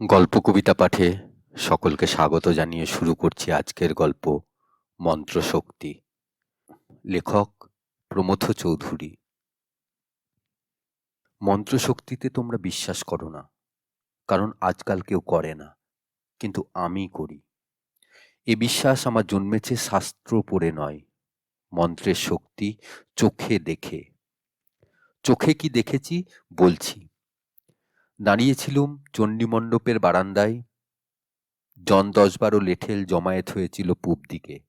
গল্প কবিতা পাঠে সকলকে স্বাগত জানিয়ে শুরু করছি আজকের গল্প, মন্ত্রশক্তি। লেখক প্রমথ চৌধুরী। মন্ত্রশক্তিতে তোমরা বিশ্বাস করো না, কারণ আজকাল কেউ করে না, কিন্তু আমি করি। এ বিশ্বাস আমার জন্মেছে শাস্ত্র পড়ে নয়, মন্ত্রের শক্তি চোখে দেখে। চোখে কি দেখেছি বলছি দাঁড়িয়েছিলুম চণ্ডীমণ্ডপের বারান্দায়। জন দশ বারো লেঠেল জমায়েত হয়েছিল পূব দিকে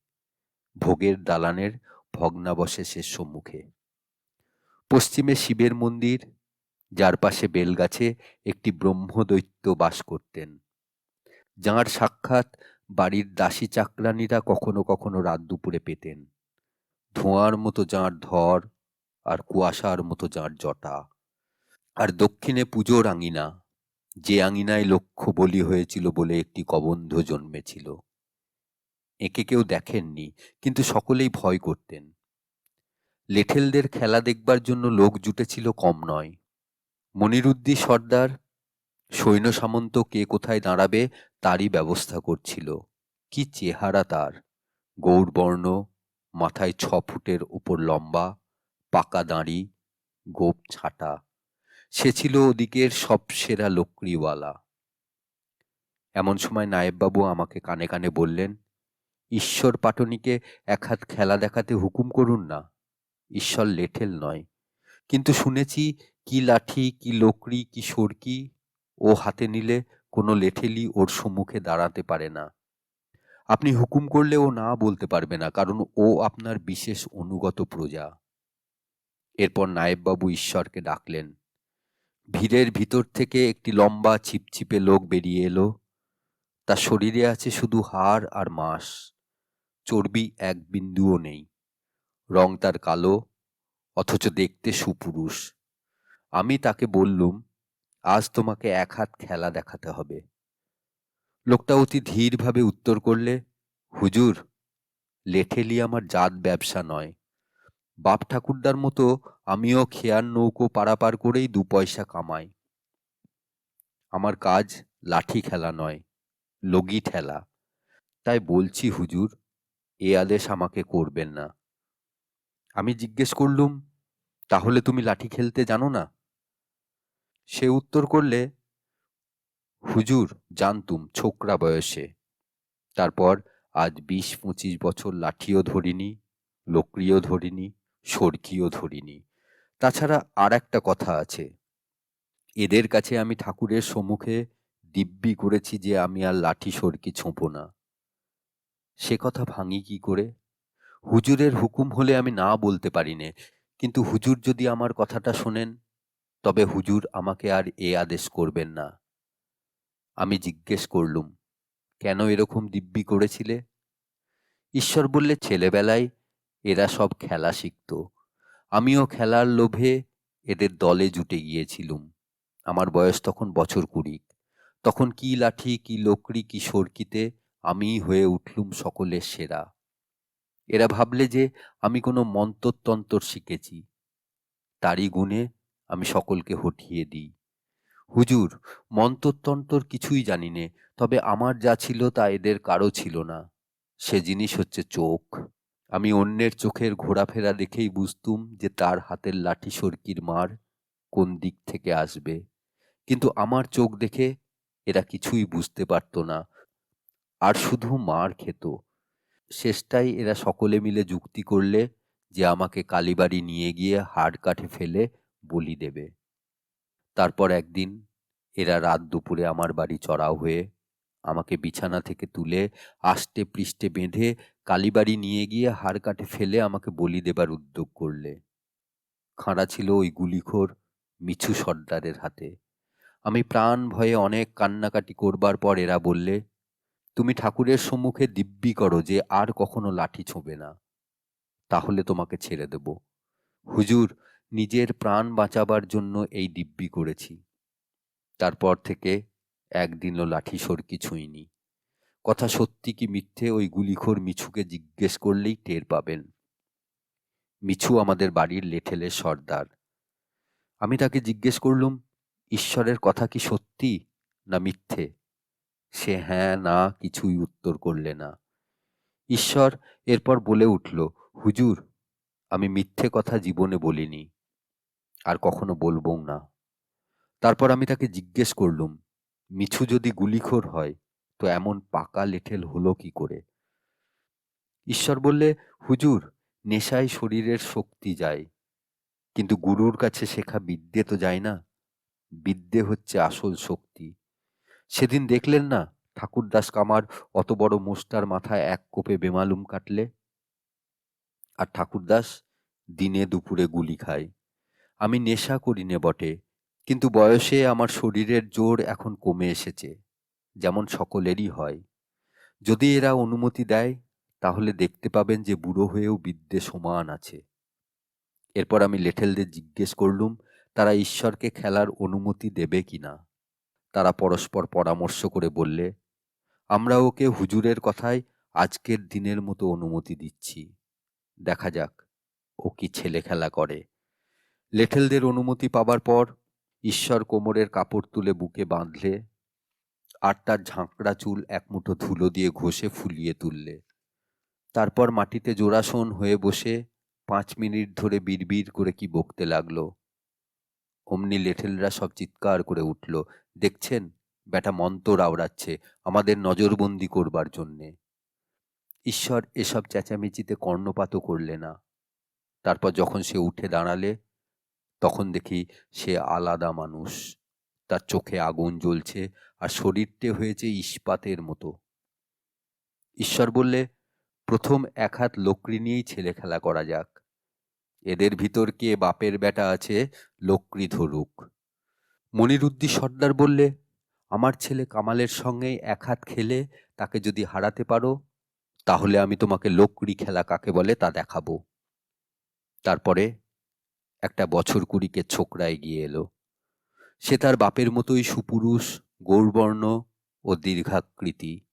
ভোগের দালানের ভগ্নাবশেষের সম্মুখে। পশ্চিমে শিবের মন্দির, যার পাশে বেলগাছে একটি ব্রহ্মদৈত্য বাস করতেন। যাঁর সাক্ষাৎ বাড়ির দাসী চাকরানীরা কখনো কখনো রাত দুপুরে পেতেন। ধোঁয়ার মতো যাঁর ধর আর কুয়াশার মতো যাঁর জটা। আর দক্ষিণে পুজোর আঙিনা, যে আঙিনায় লক্ষ্য বলি হয়েছিল বলে একটি কবন্ধ জন্মেছিল। একে কেউ দেখেননি, কিন্তু সকলেই ভয় করতেন। লেঠেলদের খেলা দেখবার জন্য লোক জুটেছিল কম নয়। মনিরুদ্দি সর্দার, সৈন্য সামন্ত কে কোথায় দাঁড়াবে তারই ব্যবস্থা করছিল। কি চেহারা তার! গৌরবর্ণ, মাথায় ছ ফুটের উপর লম্বা, পাকা দাঁড়ি, গোপ ছাটা। সে ছিল ওদিকের সব সেরা লোকরিওয়ালা। এমন সময় নায়েববাবু আমাকে কানে কানে বললেন, ঈশ্বর পাটনিকে এক হাত খেলা দেখাতে হুকুম করুন না, ঈশ্বর লেঠেল নয়। কিন্তু শুনেছি কি লাঠি, কি লোকরি, কি সরকি, ও হাতে নিলে কোনো লেঠেলই ওর সম্মুখে দাঁড়াতে পারে না। আপনি হুকুম করলে ও না বলতে পারবে না, কারণ ও আপনার বিশেষ অনুগত প্রজা। এরপর নায়েববাবু ঈশ্বরকে ডাকলেন ভিড়ের ভিতর থেকে একটি লম্বা ছিপছিপে লোক বেরিয়ে এলো। তার শরীরে আছে শুধু হাড় আর মাস। চর্বি এক বিন্দুও নেই। রং তার কালো, অথচ দেখতে সুপুরুষ। আমি তাকে বললুম, আজ তোমাকে এক হাত খেলা দেখাতে হবে। লোকটা অতি ধীরভাবে উত্তর করলে, হুজুর, লেঠেলি আমার জাত ব্যবসা নয়। বাপ ঠাকুরদার মতো আমিও খেয়ার নৌকো পারাপার করেই দু পয়সা কামাই। আমার কাজ লাঠি খেলা নয়, লগি ঠেলা। তাই বলছি, হুজুর, এ আদেশ আমাকে করবেন না। আমি জিজ্ঞেস করলুম, তাহলে তুমি লাঠি খেলতে জানো না? সে উত্তর করলে, হুজুর, জানতুম ছোকরা বয়সে। তারপর আজ বিশ পঁচিশ বছর লাঠিও ধরিনি লোকরিও ধরিনি, সরকিও ধরিনি। তাছাড়া আর একটা কথা আছে। এদের কাছে আমি ঠাকুরের সম্মুখে দিব্যি করেছি যে আমি আর লাঠি সরকি ছোঁপো না। সে কথা ভাঙি কি করে? হুজুরের হুকুম হলে আমি না বলতে পারি নে কিন্তু হুজুর যদি আমার কথাটা শোনেন, তবে হুজুর আমাকে আর এ আদেশ করবেন না। আমি জিজ্ঞেস করলুম, কেন এরকম দিব্যি করেছিলে? ঈশ্বর বললে, ছেলেবেলায় এরা সব খেলা শিখত আমিও খেলার লোভে এদের দলে জুটে গিয়েছিলুম। আমার বয়স তখন বছর কুড়ি তখন কি লাঠি, কি লোকড়ি, কি সরকিতে আমি হয়ে উঠলুম সকলের সেরা। এরা ভাবলে যে আমি কোনো মন্তরতন্তর শিখেছি। তারই গুণে আমি সকলকে হঠিয়ে দিই। হুজুর মন্তরতন্তর কিছুই জানি নে, তবে আমার যা ছিল তা এদের কারও ছিল না। সে জিনিস হচ্ছে চোখ। আমি অন্যের চোখের ঘোরাফেরা দেখেই বুঝতুম যে তার হাতের লাঠি সরকির মার কোন দিক থেকে আসবে। কিন্তু আমার চোখ দেখে এরা কিছুই বুঝতে পারত না। আর শুধু মার খেত। শেষটাই এরা সকলে মিলে যুক্তি করলে যে আমাকে কালীবাড়ি নিয়ে গিয়ে হাড় কাঠে ফেলে বলি দেবে। তারপর একদিন এরা রাত দুপুরে আমার বাড়ি চড়াও হয়ে আমাকে বিছানা থেকে তুলে আষ্টে পৃষ্ঠে বেঁধে কালীবাড়ি নিয়ে গিয়ে হাড় কাটে ফেলে আমাকে বলি দেবার উদ্যোগ করলে। খাঁড়া ছিল ওই গুলিখোর মিছু সর্দারের হাতে। আমি প্রাণ ভয়ে অনেক কান্নাকাটি করবার পর এরা বললে, তুমি ঠাকুরের সম্মুখে দিব্যি করো যে আর কখনো লাঠি ছোঁবে না। তাহলে তোমাকে ছেড়ে দেব। হুজুর, নিজের প্রাণ বাঁচাবার জন্য এই দিব্যি করেছি। তারপর থেকে একদিনও লাঠি সরকি ছুঁইনি কথা সত্যি কি মিথ্যে ওই গুলিখোর মিছুকে জিজ্ঞেস করলেই টের পাবেন। মিছু আমাদের বাড়ির লেঠেলের সর্দার। আমি তাকে জিজ্ঞেস করলুম, ঈশ্বরের কথা কি সত্যি না মিথ্যে? সে হ্যাঁ না, কিছুই উত্তর করলে না। ঈশ্বর এরপর বলে উঠল, হুজুর, আমি মিথ্যে কথা জীবনে বলিনি, আর কখনো বলবও না। তারপর আমি তাকে জিজ্ঞেস করলুম মিছু যদি গুলিখোর হয়, তো এমন পাকা লেঠেল হলো কি করে? ঈশ্বর বললে, হুজুর, নেশায় শরীরের শক্তি যায়, কিন্তু গুরুর কাছে শেখা বিদ্যে তো যায় না। বিদ্যে হচ্ছে আসল শক্তি। সেদিন দেখলেন না, ঠাকুরদাস কামার অত বড় মোষ্টার মাথায় এক কোপে বেমালুম কাটলে? আর ঠাকুরদাস দিনে দুপুরে গুলি খায়। আমি নেশা করি নে বটে কিন্তু বয়সে আমার শরীরের জোর এখন কমে এসেছে, যেমন সকলেরই হয়। যদি এরা অনুমতি দেয়, তাহলে দেখতে পাবেন যে বুড়ো হয়েও বিদ্যে সমান আছে। এরপর আমি লেঠেলদের জিজ্ঞেস করলুম, তারা ঈশ্বরকে খেলার অনুমতি দেবে কি না? তারা পরস্পর পরামর্শ করে বললে, আমরা ওকে হুজুরের কথায় আজকের দিনের মতো অনুমতি দিচ্ছি। দেখা যাক, ও কি ছেলে খেলা করে। লেঠেলদের অনুমতি পাবার পর ঈশ্বর কোমরের কাপড় তুলে বুকে বাঁধলে আর তার ঝাঁকড়া চুল এক মুঠো ধুলো দিয়ে ঘষে ফুলিয়ে তুললে। তারপর মাটিতে জোড়াসন হয়ে বসে পাঁচ মিনিট ধরে বিড়বিড় করে কি বকতে লাগল। অমনি লেঠেলরা সব চিৎকার করে উঠল, দেখছেন? ব্যাটা মন্তর আওড়াচ্ছে আমাদের নজরবন্দি করবার জন্যে। ঈশ্বর এসব চেঁচামেচিতে কর্ণপাতও করলে না। তারপর যখন সে উঠে দাঁড়ালে তখন দেখি সে আলাদা মানুষ। তার চোখে আগুন জ্বলছে আর শরীরটে হয়েছে ইস্পাতের মতো। ঈশ্বর বললে, প্রথম এক হাত লোকরি নিয়েই ছেলে খেলা করা যাক। এদের ভিতর কে বাপের বেটা আছে লোকরি ধরুক। মনিরুদ্দি সর্দার বললে, আমার ছেলে কামালের সঙ্গে এক হাত খেলে, তাকে যদি হারাতে পারো, তাহলে আমি তোমাকে লোকরি খেলা কাকে বলে তা দেখাবো। তারপরে একটা বছর কুড়িকে ছোকরা এগিয়ে এলো। সে তার বাপের মতোই সুপুরুষ, গৌরবর্ণ ও দীর্ঘাকৃতি।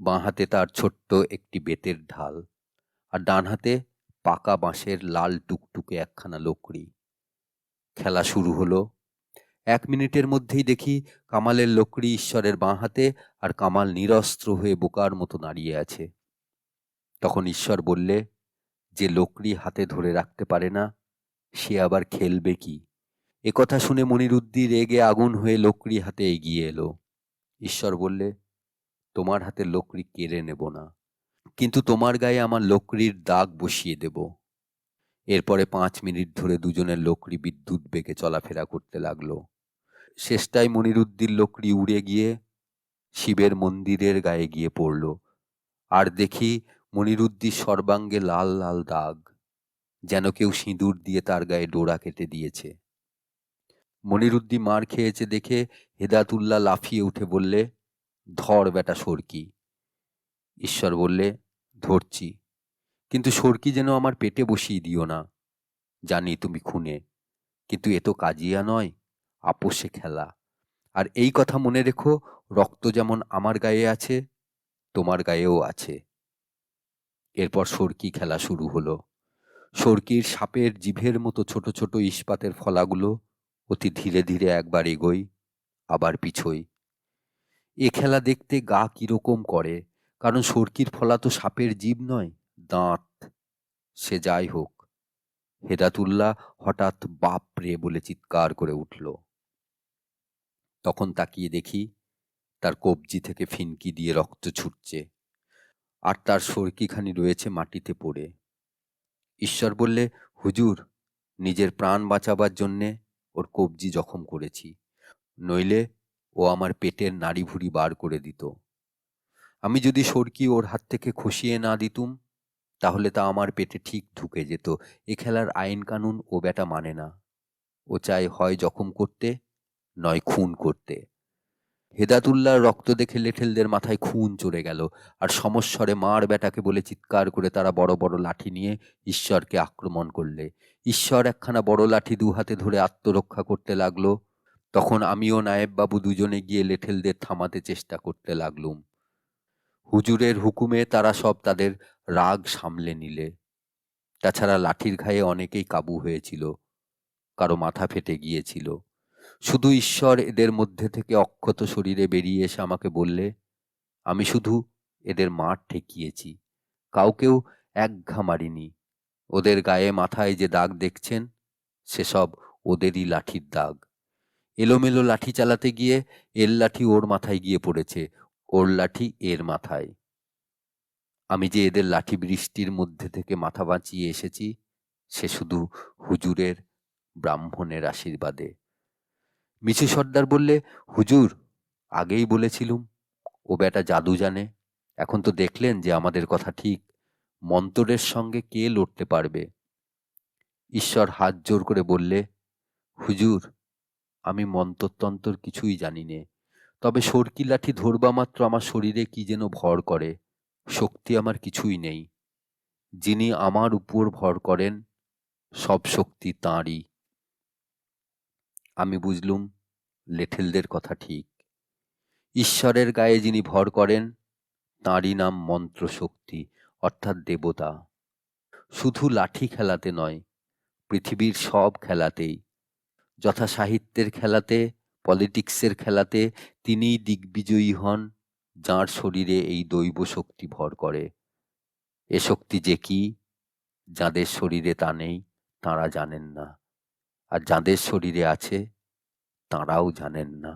বাঁ হাতে তার ছোট্ট একটি বেতের ঢাল আর ডান হাতে পাকা বাঁশের লাল টুকটুকে একখানা লোকড়ি। খেলা শুরু হলো। এক মিনিটের মধ্যেই দেখি কামালের লোকড়ি ঈশ্বরের বাঁ হাতে আর কামাল নিরস্ত্র হয়ে বোকার মতো দাঁড়িয়ে আছে। তখন ঈশ্বর বললে, যে লোকড়ি হাতে ধরে রাখতে পারে না সে আবার খেলবে কি? একথা শুনে মনিরুদ্দি রেগে আগুন হয়ে লোকড়ি হাতে এগিয়ে এলো। ঈশ্বর বললে, তোমার হাতে লোকড়ি কেড়ে নেব না, কিন্তু তোমার গায়ে আমার লোকড়ির দাগ বসিয়ে দেব। এরপরে পাঁচ মিনিট ধরে দুজনের লোকড়ি বিদ্যুৎ বেগে চলাফেরা করতে লাগল। শেষটায় মনিরুদ্দির লোকড়ি উড়ে গিয়ে শিবের মন্দিরের গায়ে গিয়ে পড়ল। আর দেখি মনিরুদ্দির সর্বাঙ্গে লাল লাল দাগ। যেন কেউ সিঁদুর দিয়ে তার গায়ে ডোরা কেটে দিয়েছে। মনিরুদ্দি মার খেয়েছে দেখে হেদাতুল্লাহ লাফিয়ে উঠে বললে, ধর বেটা সরকি। ঈশ্বর বললে, ধরছি। কিন্তু সরকি যেন আমার পেটে বসিয়ে দিও না। জানি তুমি খুনে, কিন্তু এ তো কাজিয়া নয়, আপোষে খেলা। আর এই কথা মনে রেখো, রক্ত যেমন আমার গায়ে আছে, তোমার গায়েও আছে। এরপর সরকি খেলা শুরু হলো। সরকির সাপের জিভের মতো ছোট ছোট ইস্পাতের ফলাগুলো অতি ধীরে ধীরে একবার এগোই, আবার পিছোই। এ খেলা দেখতে গা কীরকম করে, কারণ সরকির ফলা তো সাপের জীব নয়, দাঁত। সে যাই হোক, হেদাতুল্লাহ হঠাৎ বাপ রে বলে চিৎকার করে উঠল। তখন তাকিয়ে দেখি তার কবজি থেকে ফিনকি দিয়ে রক্ত ছুটছে, আর তার সরকিখানি রয়েছে মাটিতে পড়ে। ঈশ্বর বললে, হুজুর, নিজের প্রাণ বাঁচাবার জন্যে ওর কবজি জখম করেছি। নইলে ও আমার পেটের নাড়ি ভুড়ি বার করে দিত। আমি যদি সরকি ওর হাত থেকে খসিয়ে না দিতুম, তাহলে তা আমার পেটে ঠিক ঢুকে যেত। এ খেলার আইন কানুন ও বেটা মানে না। ও চায় হয় জখম করতে, নয় খুন করতে। হেদাতুল্লাহর রক্ত দেখে লেঠেলদের মাথায় খুন চড়ে গেল, আর সমস্বরে মার বেটাকে বলে চিৎকার করে তারা বড় বড় লাঠি নিয়ে ঈশ্বরকে আক্রমণ করলে। ঈশ্বর একখানা বড় লাঠি দু হাতে ধরে আত্মরক্ষা করতে লাগল। তখন আমিও নায়েববাবু দুজনে গিয়ে লেঠেলদের থামাতে চেষ্টা করতে লাগলুম। হুজুরের হুকুমে তারা সব তাদের রাগ সামলে নিলে। তাছাড়া লাঠির ঘায়ে অনেকেই কাবু হয়েছিল, কারও মাথা ফেটে গিয়েছিল। শুধু ঈশ্বর এদের মধ্যে থেকে অক্ষত শরীরে বেরিয়ে এসে আমাকে বললে, আমি শুধু এদের মাঠ ঠেকিয়েছি। কাউকেও এক ঘা মারিনি। ওদের গায়ে মাথায় যে দাগ দেখছেন সেসব ওদেরই লাঠির দাগ। এলোমেলো লাঠি চালাতে গিয়ে এর লাঠি ওর মাথায় গিয়ে পড়েছে, ওর লাঠি এর মাথায়। আমি যে এদের লাঠি বৃষ্টির মধ্যে থেকে মাথা বাঁচিয়ে এসেছি, সে শুধু হুজুরের ব্রাহ্মণের আশীর্বাদে। মিছু সর্দার বললে, হুজুর, আগেই বলেছিলুম। ও বেটা জাদু জানে। এখন তো দেখলেন যে আমাদের কথা ঠিক। মন্তরের সঙ্গে কে লড়তে পারবে? ঈশ্বর হাত জোর করে বললে, হুজুর, আমি মন্তরতন্তর কিছুই জানি নে। তবে সরকি লাঠি ধরবা মাত্র আমার শরীরে কি যেন ভর করে। শক্তি আমার কিছুই নেই। যিনি আমার উপর ভর করেন, সব শক্তি তাঁরই। আমি বুঝলুম, লেঠেলদের কথা ঠিক। ঈশ্বরের গায়ে যিনি ভর করেন, তাঁরই নাম মন্ত্রশক্তি, অর্থাৎ দেবতা। শুধু লাঠি খেলাতে নয়, পৃথিবীর সব খেলাতেই যথা সাহিত্যের খেলাতে, পলিটিক্সের খেলাতে তিনিই দিগ্বিজয়ী হন, যাঁর শরীরে এই দৈব শক্তি ভর করে। এ শক্তি যে কি, যাঁদের শরীরে তা নেই, তাঁরা জানেন না। আর যাঁদের শরীরে আছে তাঁরাও জানেন না।